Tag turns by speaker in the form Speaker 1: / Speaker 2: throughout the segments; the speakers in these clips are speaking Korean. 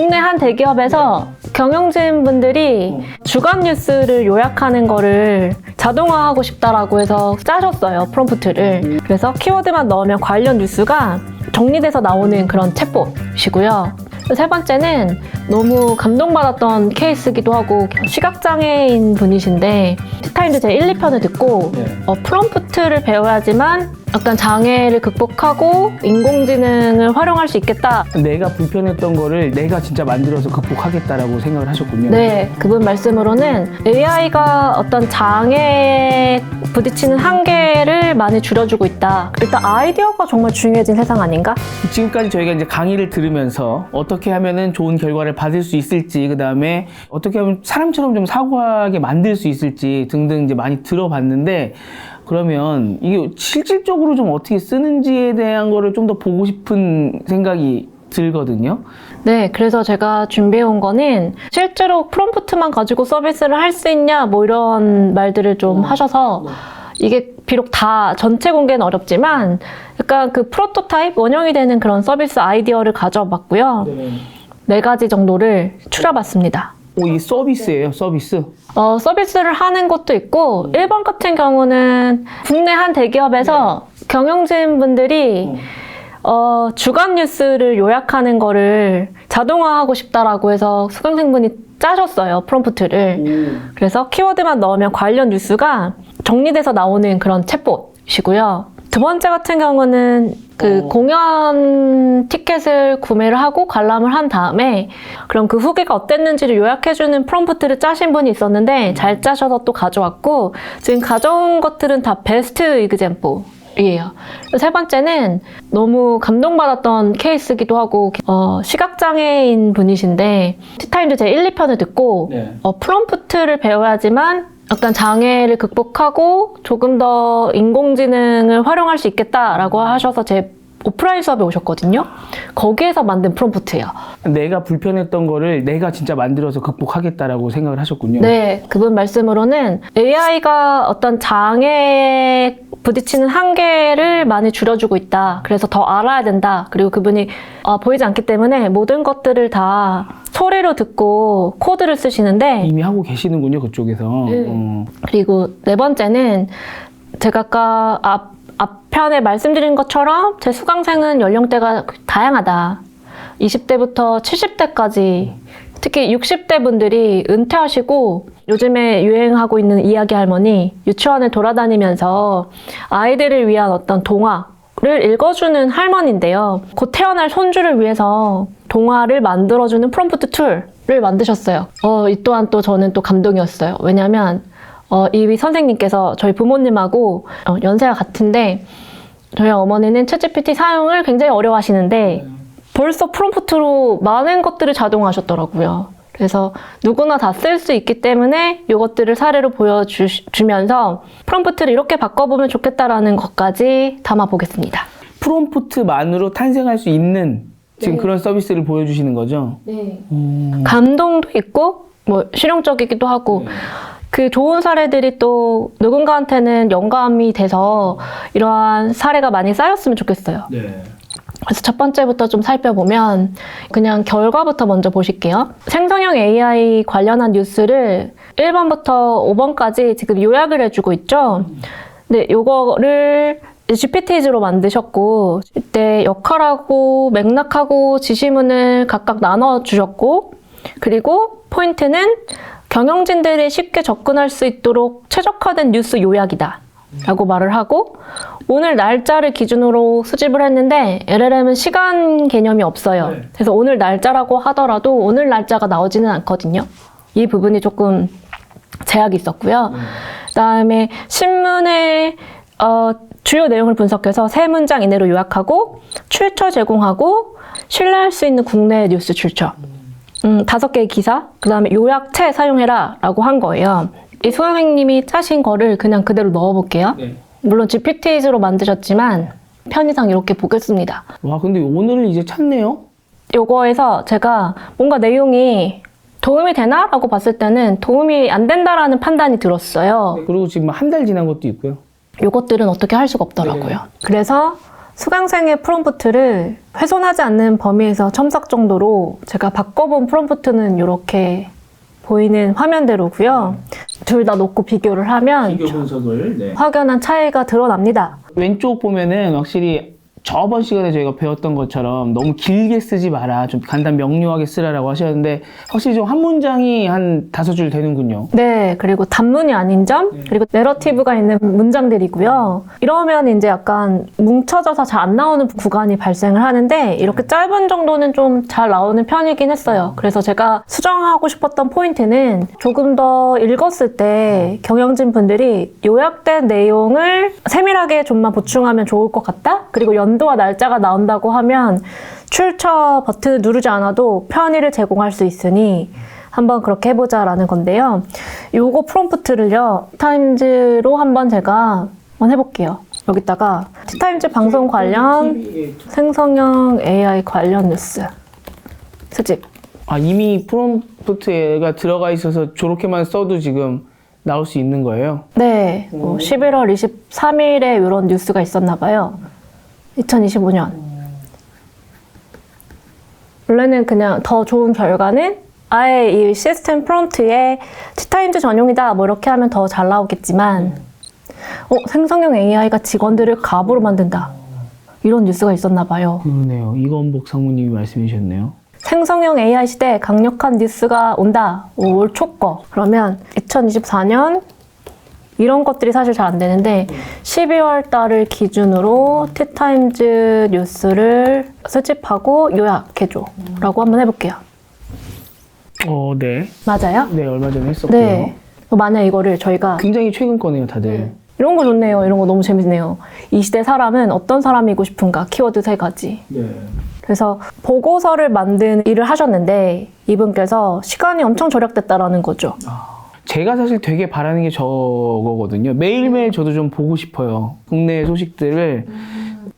Speaker 1: 국내 한 대기업에서 경영진 분들이 주간 뉴스를 요약하는 거를 자동화하고 싶다라고 해서 짜셨어요 프롬프트를 그래서 키워드만 넣으면 관련 뉴스가 정리돼서 나오는 그런 챗봇이고요 세 번째는 너무 감동받았던 케이스기도 하고 시각장애인 분이신데 티타임즈 제 1, 2편을 듣고
Speaker 2: 네.
Speaker 1: 어, 프롬프트를 배워야지만 어떤 장애를 극복하고 인공지능을 활용할 수 있겠다
Speaker 2: 내가 불편했던 거를 내가 진짜 만들어서 극복하겠다라고 생각을 하셨군요.
Speaker 1: 네, 그분 말씀으로는 AI가 어떤 장애에 부딪히는 한계를 많이 줄여주고 있다. 일단 아이디어가 정말 중요해진 세상 아닌가?
Speaker 2: 지금까지 저희가 이제 강의를 들으면서 어떻게 하면은 좋은 결과를 받을 수 있을지, 그 다음에 어떻게 하면 사람처럼 좀 사고하게 만들 수 있을지 등등 이제 많이 들어봤는데, 그러면 이게 실질적으로 좀 어떻게 쓰는지에 대한 거를 좀 더 보고 싶은 생각이 들거든요.
Speaker 1: 네, 그래서 제가 준비해온 거는 실제로 프롬프트만 가지고 서비스를 할 수 있냐, 뭐 이런 말들을 좀 하셔서 이게 비록 다 전체 공개는 어렵지만 약간 그 프로토타입, 원형이 되는 그런 서비스 아이디어를 가져봤고요. 네 가지 정도를 추려봤습니다.
Speaker 2: 오, 이 서비스예요, 서비스.
Speaker 1: 어, 서비스를 하는 곳도 있고, 1번 같은 경우는 국내 한 대기업에서 경영진 분들이 어, 주간 뉴스를 요약하는 거를 자동화하고 싶다라고 해서 수강생분이 짜셨어요, 프롬프트를. 그래서 키워드만 넣으면 관련 뉴스가 정리돼서 나오는 그런 챗봇이고요. 두 번째 같은 경우는 그
Speaker 2: 어.
Speaker 1: 공연 티켓을 구매를 하고 관람을 한 다음에 그럼 그 후기가 어땠는지를 요약해주는 프롬프트를 짜신 분이 있었는데 잘 짜셔서 또 가져왔고 지금 가져온 것들은 다 베스트 이그젠포. 이에요. 세 번째는 너무 감동받았던 케이스기도 하고 어, 시각장애인 분이신데 티타임즈 제 1, 2편을 듣고
Speaker 2: 네.
Speaker 1: 어, 프롬프트를 배워야지만 어떤 장애를 극복하고 조금 더 인공지능을 활용할 수 있겠다라고 하셔서 제 오프라인 수업에 오셨거든요. 거기에서 만든 프롬프트예요.
Speaker 2: 내가 불편했던 거를 내가 진짜 만들어서 극복하겠다라고 생각을 하셨군요.
Speaker 1: 네, 그분 말씀으로는 AI가 어떤 장애에 부딪히는 한계를 많이 줄여주고 있다. 그래서 더 알아야 된다. 그리고 그분이 아, 보이지 않기 때문에 모든 것들을 다 소리로 듣고 코드를 쓰시는데
Speaker 2: 이미 하고 계시는군요, 그쪽에서.
Speaker 1: 네.
Speaker 2: 어.
Speaker 1: 그리고 네 번째는 제가 아까 앞, 앞편에 말씀드린 것처럼 제 수강생은 연령대가 다양하다. 20대부터 70대까지 특히 60대 분들이 은퇴하시고 요즘에 유행하고 있는 이야기 할머니 유치원을 돌아다니면서 아이들을 위한 어떤 동화 를 읽어주는 할머니인데요. 곧 태어날 손주를 위해서 동화를 만들어주는 프롬프트 툴을 만드셨어요. 어, 이 또한 또 저는 또 감동이었어요. 왜냐면 어, 이 선생님께서 저희 부모님하고 어, 연세가 같은데 저희 어머니는 챗GPT 사용을 굉장히 어려워하시는데 벌써 프롬프트로 많은 것들을 자동화하셨더라고요. 그래서 누구나 다 쓸 수 있기 때문에 이것들을 사례로 보여주면서 프롬프트를 이렇게 바꿔보면 좋겠다라는 것까지 담아보겠습니다.
Speaker 2: 프롬프트만으로 탄생할 수 있는 지금
Speaker 1: 네.
Speaker 2: 그런 서비스를 보여주시는 거죠. 음.
Speaker 1: 감동도 있고 뭐 실용적이기도 하고 그 좋은 사례들이 또 누군가한테는 영감이 돼서 이러한 사례가 많이 쌓였으면 좋겠어요.
Speaker 2: 네.
Speaker 1: 그래서 첫 번째부터 좀 살펴보면 그냥 결과부터 먼저 보실게요. 생성형 AI 관련한 뉴스를 1번부터 5번까지 지금 요약을 해주고 있죠. 근데 요거를 GPT로 만드셨고 이때 역할하고 맥락하고 지시문을 각각 나눠 주셨고 그리고 포인트는 경영진들이 쉽게 접근할 수 있도록 최적화된 뉴스 요약이다. 라고 말을 하고 오늘 날짜를 기준으로 수집을 했는데 LLM은 시간 개념이 없어요.
Speaker 2: 네.
Speaker 1: 그래서 오늘 날짜라고 하더라도 오늘 날짜가 나오지는 않거든요. 이 부분이 조금 제약이 있었고요. 그다음에 신문의 어, 주요 내용을 분석해서 세 문장 이내로 요약하고 출처 제공하고 신뢰할 수 있는 국내 뉴스 출처. 음, 다섯 개의 기사, 그 다음에 요약체 사용해라 라고 한 거예요. 이 수강생님이 짜신 거를 그냥 그대로 넣어볼게요.
Speaker 2: 네.
Speaker 1: 물론 GPT로 만드셨지만 편의상 이렇게 보겠습니다.
Speaker 2: 와, 근데 오늘 이제 찾네요?
Speaker 1: 요거에서 제가 뭔가 내용이 도움이 되나? 라고 봤을 때는 도움이 안 된다라는 판단이 들었어요.
Speaker 2: 그리고 지금 한 달 지난 것도 있고요.
Speaker 1: 요것들은 어떻게 할 수가 없더라고요. 그래서 수강생의 프롬프트를 훼손하지 않는 범위에서 첨삭 정도로 제가 바꿔본 프롬프트는 이렇게 보이는 화면대로고요. 둘 다 놓고 비교를 하면
Speaker 2: 분석을 네.
Speaker 1: 확연한 차이가 드러납니다.
Speaker 2: 왼쪽 보면은 확실히 저번 시간에 저희가 배웠던 것처럼 너무 길게 쓰지 마라. 좀 간단 명료하게 쓰라라고 하셨는데 확실히 좀 한 문장이 한 다섯 줄 되는군요.
Speaker 1: 네, 그리고 단문이 아닌 점, 그리고 내러티브가 있는 문장들이고요. 이러면 이제 약간 뭉쳐져서 잘 안 나오는 구간이 발생을 하는데 이렇게 짧은 정도는 좀 잘 나오는 편이긴 했어요. 그래서 제가 수정하고 싶었던 포인트는 조금 더 읽었을 때 경영진 분들이 요약된 내용을 세밀하게 좀만 보충하면 좋을 것 같다. 그리고 연 도와 날짜가 나온다고 하면 출처 버튼을 누르지 않아도 편의를 제공할 수 있으니 한번 그렇게 해보자라는 건데요. 요거 프롬프트를요, 타임즈로 한번 제가 한번 해볼게요. 여기다가 티타임즈 방송 관련 생성형 AI 관련 뉴스 수집.
Speaker 2: 아 이미 프롬프트가 들어가 있어서 저렇게만 써도 지금 나올 수 있는 거예요.
Speaker 1: 네, 뭐 11월 23일에 이런 뉴스가 있었나 봐요. 2025년. 원래는 그냥 더 좋은 결과는 아예 이 시스템 프론트에 티타임즈 전용이다 뭐 이렇게 하면 더 잘 나오겠지만 어, 생성형 AI가 직원들을 갑으로 만든다. 이런 뉴스가 있었나 봐요.
Speaker 2: 그러네요. 이건복 상무님이 말씀해 주셨네요.
Speaker 1: 생성형 AI 시대에 강력한 뉴스가 온다. 올 초거. 그러면 2024년 이런 것들이 사실 잘 안 되는데 12월 달을 기준으로 티타임즈 뉴스를 수집하고 요약해줘. 라고 한번 해볼게요.
Speaker 2: 어, 네.
Speaker 1: 맞아요?
Speaker 2: 네, 얼마 전에 했었고요.
Speaker 1: 네. 만약 이거를 저희가
Speaker 2: 굉장히 최근 거네요, 다들.
Speaker 1: 이런 거 좋네요. 이런 거 너무 재밌네요. 이 시대 사람은 어떤 사람이고 싶은가? 키워드 세 가지.
Speaker 2: 네.
Speaker 1: 그래서 보고서를 만든 일을 하셨는데 이분께서 시간이 엄청 절약됐다라는 거죠.
Speaker 2: 제가 사실 되게 바라는 게 저거거든요. 매일매일 저도 좀 보고 싶어요. 국내 소식들을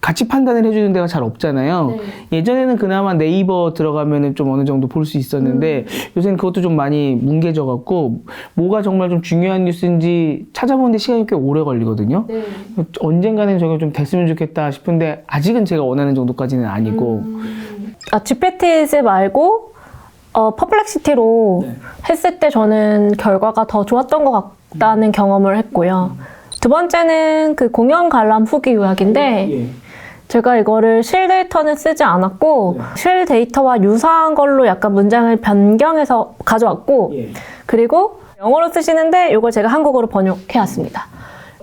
Speaker 2: 같이 판단을 해주는 데가 잘 없잖아요. 예전에는 그나마 네이버 들어가면은 좀 어느 정도 볼 수 있었는데 요새는 그것도 좀 많이 뭉개져 갖고 뭐가 정말 좀 중요한 뉴스인지 찾아보는데 시간이 꽤 오래 걸리거든요. 언젠가는 저게 좀 됐으면 좋겠다 싶은데 아직은 제가 원하는 정도까지는 아니고
Speaker 1: 아, GPTs 말고 어, 퍼플렉시티로 했을 때 저는 결과가 더 좋았던 것 같다는 경험을 했고요. 두 번째는 그 공연 관람 후기 요약인데
Speaker 2: 예.
Speaker 1: 제가 이거를 실 데이터는 쓰지 않았고 실 데이터와 유사한 걸로 약간 문장을 변경해서 가져왔고
Speaker 2: 예.
Speaker 1: 그리고 영어로 쓰시는데 이걸 제가 한국어로 번역해 왔습니다.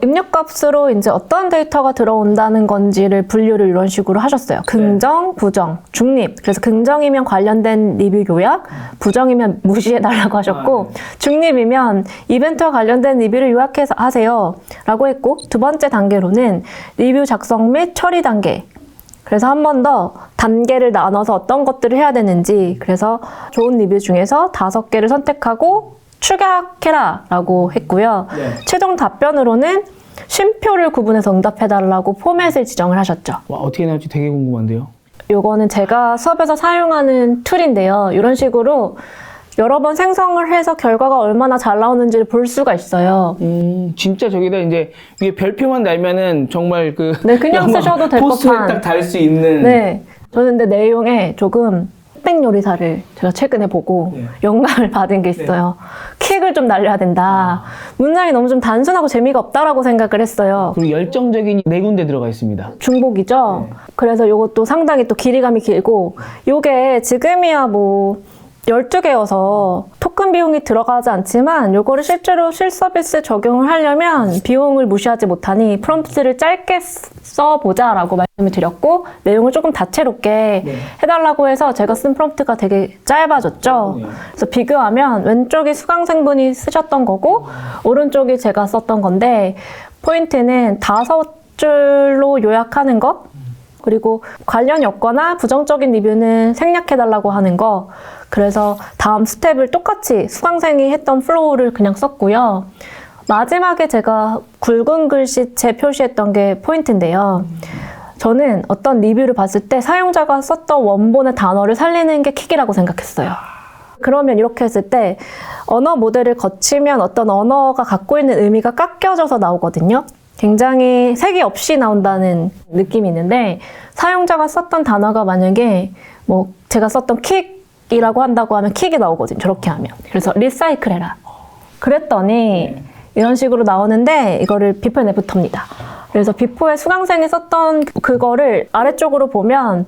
Speaker 1: 입력값으로 이제 어떤 데이터가 들어온다는 건지를 분류를 이런 식으로 하셨어요. 긍정, 부정, 중립. 그래서 긍정이면 관련된 리뷰 요약, 부정이면 무시해달라고 하셨고, 중립이면 이벤트와 관련된 리뷰를 요약해서 하세요. 라고 했고, 두 번째 단계로는 리뷰 작성 및 처리 단계. 그래서 한 번 더 단계를 나눠서 어떤 것들을 해야 되는지, 그래서 좋은 리뷰 중에서 다섯 개를 선택하고 축약해라 라고 했고요.
Speaker 2: 네.
Speaker 1: 최종 답변으로는 쉼표를 구분해서 응답해달라고 포맷을 지정을 하셨죠.
Speaker 2: 와, 어떻게 나올지 되게 궁금한데요.
Speaker 1: 요거는 제가 수업에서 사용하는 툴인데요. 이런 식으로 여러 번 생성을 해서 결과가 얼마나 잘 나오는지를 볼 수가 있어요.
Speaker 2: 음, 진짜 저기다 이제 위에 별표만 달면은 정말 그
Speaker 1: 네, 그냥 쓰셔도 될
Speaker 2: 포스터에
Speaker 1: 법한.
Speaker 2: 딱달 수 있는
Speaker 1: 네. 저는 근데 내용에 조금 흑백 요리사를 제가 최근에 보고
Speaker 2: 네.
Speaker 1: 영감을 받은 게 있어요. 킥을 좀 날려야 된다. 문장이 너무 좀 단순하고 재미가 없다라고 생각을 했어요.
Speaker 2: 그리고 열정적인 네 군데 들어가 있습니다.
Speaker 1: 중복이죠.
Speaker 2: 네.
Speaker 1: 그래서 요것도 상당히 또 길이감이 길고 요게 지금이야 뭐 12개여서 토큰 비용이 들어가지 않지만 요거를 실제로 실서비스 적용을 하려면 비용을 무시하지 못하니 프롬프트를 짧게 써보자 라고 말씀을 드렸고 내용을 조금 다채롭게
Speaker 2: 네.
Speaker 1: 해달라고 해서 제가 쓴 프롬프트가 되게 짧아졌죠.
Speaker 2: 네.
Speaker 1: 그래서 비교하면 왼쪽이 수강생분이 쓰셨던 거고 오른쪽이 제가 썼던 건데 포인트는 다섯 줄로 요약하는 것 그리고 관련 여거나 부정적인 리뷰는 생략해달라고 하는 거. 그래서 다음 스텝을 똑같이 수강생이 했던 플로우를 그냥 썼고요. 마지막에 제가 굵은 글씨체 표시했던 게 포인트인데요. 저는 어떤 리뷰를 봤을 때 사용자가 썼던 원본의 단어를 살리는 게 킥이라고 생각했어요. 그러면 이렇게 했을 때 언어 모델을 거치면 어떤 언어가 갖고 있는 의미가 깎여져서 나오거든요. 굉장히 색이 없이 나온다는 느낌이 있는데 사용자가 썼던 단어가 만약에 뭐 제가 썼던 킥이라고 한다고 하면 킥이 나오거든요. 저렇게 하면. 그래서 리사이클 해라. 그랬더니 이런 식으로 나오는데 이거를 비포 앤 애프터입니다. 그래서 비포에 수강생이 썼던 그거를 아래쪽으로 보면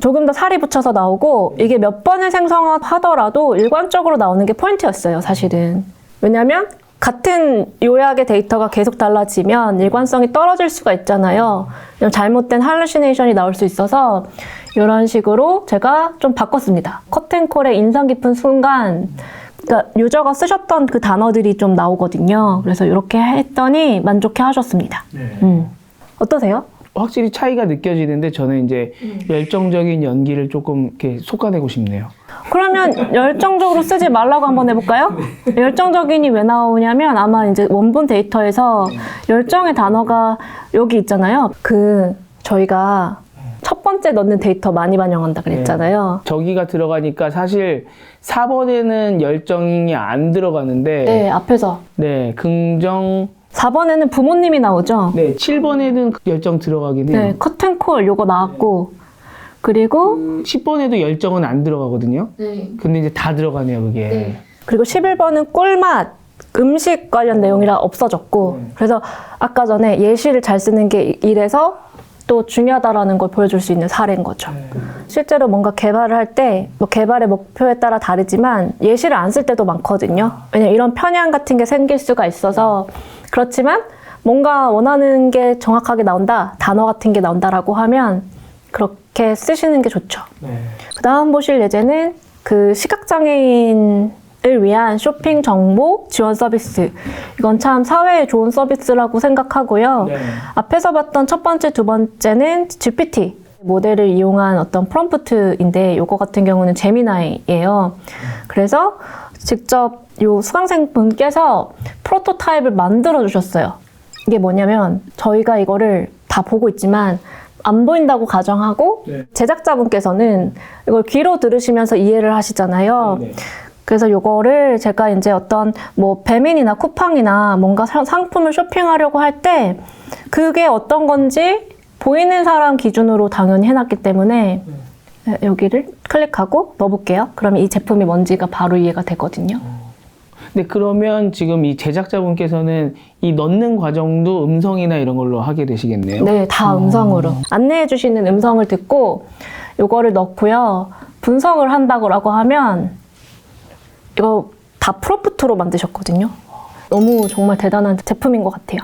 Speaker 1: 조금 더 살이 붙여서 나오고 이게 몇 번을 생성하더라도 일관적으로 나오는 게 포인트였어요, 사실은. 왜냐면 같은 요약의 데이터가 계속 달라지면 일관성이 떨어질 수가 있잖아요. 잘못된 할루시네이션이 나올 수 있어서 이런 식으로 제가 좀 바꿨습니다. 커튼콜의 인상 깊은 순간 그러니까 유저가 쓰셨던 그 단어들이 좀 나오거든요. 그래서 이렇게 했더니 만족해 하셨습니다. 음. 어떠세요?
Speaker 2: 확실히 차이가 느껴지는데 저는 이제 열정적인 연기를 조금 이렇게 솎아내고 싶네요.
Speaker 1: 그러면 열정적으로 쓰지 말라고 한번 해볼까요? 열정적인이 왜 나오냐면 아마 이제 원본 데이터에서 열정의 단어가 여기 있잖아요. 그 저희가 첫 번째 넣는 데이터 많이 반영한다 그랬잖아요.
Speaker 2: 저기가 들어가니까 사실 4번에는 열정이 안 들어가는데
Speaker 1: 네, 앞에서
Speaker 2: 네, 긍정
Speaker 1: 4번에는 부모님이 나오죠.
Speaker 2: 네, 7번에는 열정 들어가긴 해요.
Speaker 1: 네, 커튼콜 요거 나왔고 그리고
Speaker 2: 10번에도 열정은 안 들어가거든요.
Speaker 1: 네.
Speaker 2: 근데 이제 다 들어가네요, 그게.
Speaker 1: 그리고 11번은 꿀맛 음식 관련 내용이라 없어졌고 그래서 아까 전에 예시를 잘 쓰는 게 이래서 또 중요하다라는 걸 보여줄 수 있는 사례인 거죠. 실제로 뭔가 개발을 할 때 뭐 개발의 목표에 따라 다르지만 예시를 안 쓸 때도 많거든요. 왜냐면 이런 편향 같은 게 생길 수가 있어서 그렇지만 뭔가 원하는 게 정확하게 나온다, 단어 같은 게 나온다라고 하면 그렇게 쓰시는 게 좋죠.
Speaker 2: 네.
Speaker 1: 그 다음 보실 예제는 그 시각장애인 을 위한 쇼핑 정보 지원 서비스. 이건 참 사회에 좋은 서비스라고 생각하고요.
Speaker 2: 네.
Speaker 1: 앞에서 봤던 첫 번째, 두 번째는 GPT. 모델을 이용한 어떤 프롬프트인데 이거 같은 경우는 제미나이예요. 그래서 직접 요 수강생 분께서 프로토타입을 만들어 주셨어요. 이게 뭐냐면 저희가 이거를 다 보고 있지만 안 보인다고 가정하고
Speaker 2: 네.
Speaker 1: 제작자분께서는 이걸 귀로 들으시면서 이해를 하시잖아요.
Speaker 2: 네.
Speaker 1: 그래서 요거를 제가 이제 어떤 뭐 배민이나 쿠팡이나 뭔가 사- 상품을 쇼핑하려고 할 때 그게 어떤 건지 보이는 사람 기준으로 당연히 해놨기 때문에 네, 여기를 클릭하고 넣어볼게요. 그러면 이 제품이 뭔지가 바로 이해가 되거든요.
Speaker 2: 근데 그러면 지금 이 제작자분께서는 이 넣는 과정도 음성이나 이런 걸로 하게 되시겠네요.
Speaker 1: 네, 다 음성으로 안내해 주시는 음성을 듣고 요거를 넣고요. 분석을 한다고 하면 이거 다 프로프트로 만드셨거든요. 너무 정말 대단한 제품인 것 같아요.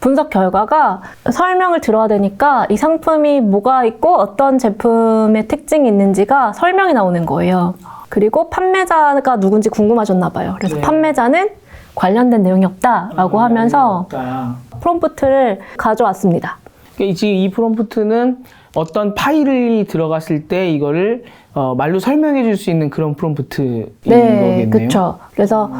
Speaker 1: 분석 결과가 설명을 들어야 되니까 이 상품이 뭐가 있고 어떤 제품의 특징이 있는지가 설명이 나오는 거예요. 그리고 판매자가 누군지 궁금하셨나 봐요. 그래서
Speaker 2: 네.
Speaker 1: 판매자는 관련된 내용이 없다라고 하면서 프롬프트를 가져왔습니다.
Speaker 2: 그러니까 지금 이 프롬프트는 어떤 파일이 들어갔을 때 이거를 어, 말로 설명해 줄 수 있는 그런 프롬프트인
Speaker 1: 네,
Speaker 2: 거겠네요.
Speaker 1: 그렇죠. 그래서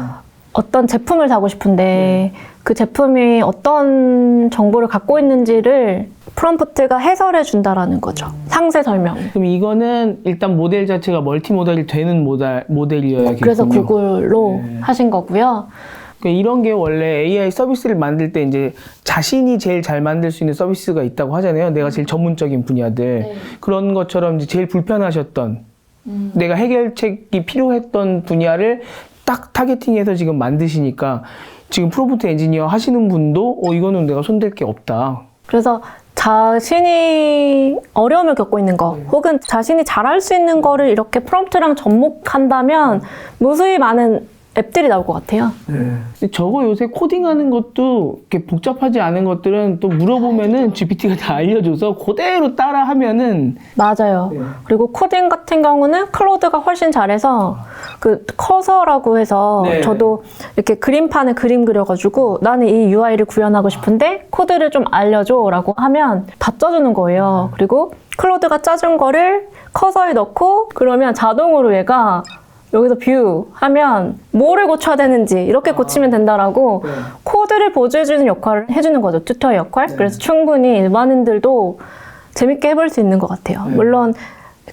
Speaker 1: 어떤 제품을 사고 싶은데
Speaker 2: 네.
Speaker 1: 그 제품이 어떤 정보를 갖고 있는지를 프롬프트가 해설해 준다라는 거죠. 상세 설명.
Speaker 2: 그럼 이거는 일단 모델 자체가 멀티 모델이 되는 모델, 모델이어야겠군요.
Speaker 1: 그래서 구글로
Speaker 2: 네.
Speaker 1: 하신 거고요.
Speaker 2: 그러니까 이런 게 원래 AI 서비스를 만들 때 이제 자신이 제일 잘 만들 수 있는 서비스가 있다고 하잖아요. 내가 제일 전문적인 분야들.
Speaker 1: 네.
Speaker 2: 그런 것처럼 이제 제일 불편하셨던
Speaker 1: 음.
Speaker 2: 내가 해결책이 필요했던 분야를 딱 타겟팅해서 지금 만드시니까 지금 프로프트 엔지니어 하시는 분도 어 이거는 내가 손댈 게 없다.
Speaker 1: 그래서 자신이 어려움을 겪고 있는 거 혹은 자신이 잘할 수 있는 거를 이렇게 프롬프트랑 접목한다면 무수히 많은 앱들이 나올 것 같아요.
Speaker 2: 근데 저거 요새 코딩하는 것도 이렇게 복잡하지 않은 것들은 또 물어보면은 GPT가 다 알려줘서 그대로 따라 하면은
Speaker 1: 맞아요.
Speaker 2: 네.
Speaker 1: 그리고 코딩 같은 경우는 클로드가 훨씬 잘해서 그 커서라고 해서
Speaker 2: 네.
Speaker 1: 저도 이렇게 그림판에 그림 그려가지고 나는 이 UI를 구현하고 싶은데 코드를 좀 알려줘라고 하면 다 짜주는 거예요. 그리고 클로드가 짜준 거를 커서에 넣고 그러면 자동으로 얘가 여기서 뷰 하면 뭐를 고쳐야 되는지 이렇게 고치면 된다라고
Speaker 2: 네.
Speaker 1: 코드를 보조해주는 역할을 해주는 거죠. 튜터 역할. 그래서 충분히 일반인들도 재밌게 해볼 수 있는 것 같아요. 물론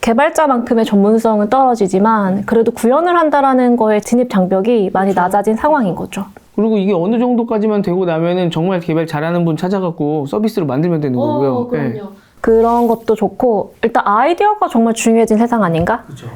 Speaker 1: 개발자만큼의 전문성은 떨어지지만 그래도 구현을 한다라는 거에 진입 장벽이 많이 낮아진 상황인 거죠.
Speaker 2: 그리고 이게 어느 정도까지만 되고 나면은 정말 개발 잘하는 분 찾아갖고 서비스로 만들면 되는 거고요. 네.
Speaker 1: 그런 것도 좋고 일단 아이디어가 정말 중요해진 세상 아닌가?
Speaker 2: 그죠.